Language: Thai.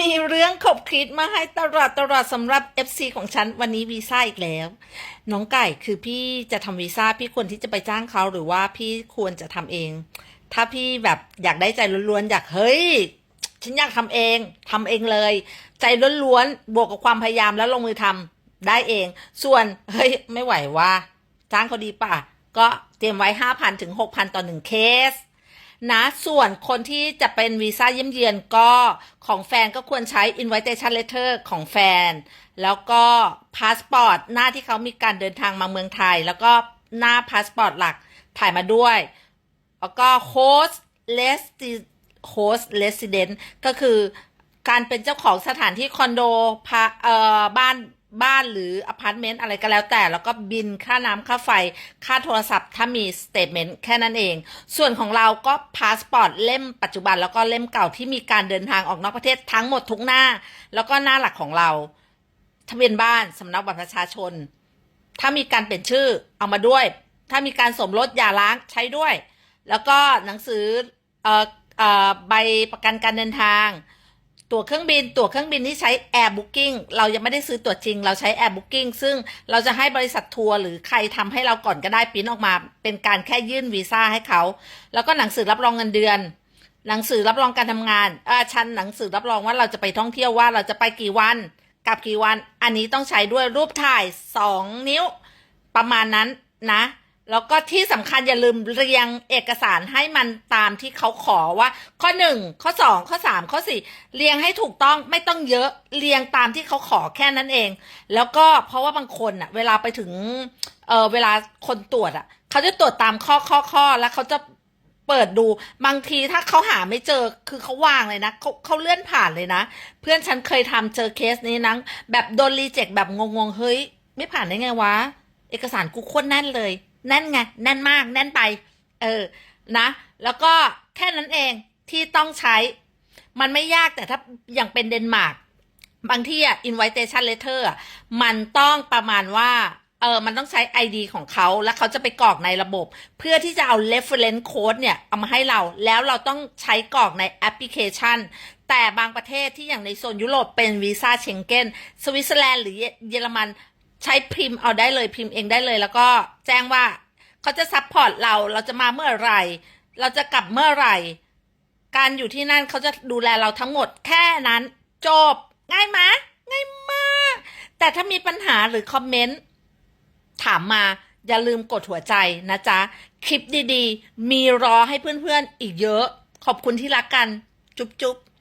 มีเรื่องขบคิดมาให้ตลอดตลอดสำหรับ FC ของฉันวันนี้วีซ่าอีกแล้ว น้องไก่คือพี่จะทำวีซ่าพี่ควรที่จะไปจ้างเขาหรือว่าพี่ควรจะทำเอง ถ้าพี่แบบอยากได้ใจล้วนๆอยากเฮ้ย ฉันอยากทำเองทำเองเลย ใจล้วนๆบวกกับความพยายามแล้วลงมือทำได้เอง ส่วนเฮ้ยไม่ไหวว่าจ้างเขาดีป่ะ ก็เตรียมไว้5,000ถึง6,000ต่อหนึ่งเคส นะส่วนคนที่จะเป็นวีซ่าเยี่ยมเยือนก็ของแฟนก็ควรใช้ invitation letter ของแฟน แล้วก็พาสปอร์ตหน้าที่เขามีการเดินทางมาเมืองไทย แล้วก็หน้าพาสปอร์ตหลักถ่ายมาด้วย แล้วก็ host resi host resident ก็คือการเป็นเจ้าของสถานที่คอนโดพาเอ่อบ้าน บ้านหรืออพาร์ตเมนต์อะไรก็แล้วแต่ แล้วก็บินค่าน้ำค่าไฟ ค่าโทรศัพท์ ถ้ามีสเต t เมนต์แค่นั้นเอง ส่วนของเราก็พาสปอร์ตเล่มปัจจุบันแล้วก็เล่มเก่าที่มีการเดินทางออกนอกประเทศทั้งหมดทุกหน้า แล้วก็หน้าหลักของเรา ทะเบียนบ้านสำเนาบัตรประชาชน ถ้ามีการเปลี่ยนชื่อเอามาด้วย ถ้ามีการสมรสหย่าร้างใช้ด้วย แล้วก็หนังสือเอ่อเอ่อใบประกันการเดินทาง ตั๋วเครื่องบิน ตั๋วเครื่องบินที่ใช้ Air Booking เรายังไม่ได้ซื้อตั๋วจริง เราใช้ Air Booking ซึ่งเราจะให้บริษัททัวร์หรือใครทำให้เราก่อนก็ได้ปิ้นออกมา เป็นการแค่ยื่นวีซ่าให้เขา แล้วก็หนังสือรับรองเงินเดือน หนังสือรับรองการทำงานออชันหนังสือรับรองว่าเราจะไปท่องเที่ยวว่าเราจะไปกี่วันกลับกี่วัน อันนี้ต้องใช้ด้วยรูปถ่ายสองนิ้ว ประมาณนั้นนะ แล้วก็ที่สำคัญอย่าลืมเรียงเอกสารให้มันตามที่เขาขอว่า ข้อหนึ่งข้อสองข้อสามข้อสี่เรียงให้ถูกต้องไม่ต้องเยอะเรียงตามที่เขาขอแค่นั้นเอง แล้วก็เพราะว่าบางคนอะเวลาไปถึงเออเวลาคนตรวจอะเขาจะตรวจตามข้อข้อข้อแล้วเขาจะเปิดดูบางทีถ้าเขาหาไม่เจอคือเขาวางเลยนะเขาเขาเลื่อนผ่านเลยนะ เพื่อนฉันเคยทำเจอเคสนี้นะแบบโดนรีเจ็คแบบงงๆเฮ้ย ไม่ผ่านได้ไงวะ เอกสารกูโคตรแน่นเลย แน่นไงแน่นมากแน่นไป เออนะ แล้วก็แค่นั้นเองที่ต้องใช้ มันไม่ยากแต่ถ้าอย่างเป็นเดนมาร์กบางที่อะ invitation letter มันต้องประมาณว่าเออ มันต้องใช้ ID ของเขา แล้วเขาจะไปกรอกในระบบ เพื่อที่จะเอา reference code เนี่ย เอามาให้เรา แล้วเราต้องใช้กรอกในแอปพลิเคชัน แต่บางประเทศที่อย่างในโซนยุโรปเป็นวีซ่าเชงเก้น สวิตเซอร์แลนด์หรือเยอรมัน ใช้พิมพ์เอาได้เลยพิมพ์เองได้เลย แล้วก็แจ้งว่าเขาจะซัพพอร์ตเราเราจะมาเมื่อไหร่ เราจะกลับเมื่อไหร่ การอยู่ที่นั่นเขาจะดูแลเราทั้งหมดแค่นั้น จบ ง่ายไหมง่ายมาก แต่ถ้ามีปัญหาหรือคอมเมนต์ถามมาอย่าลืมกดหัวใจนะจ๊ะ คลิปดีๆ มีรอให้เพื่อนๆ อีกเยอะ ขอบคุณที่รักกัน จุ๊บๆ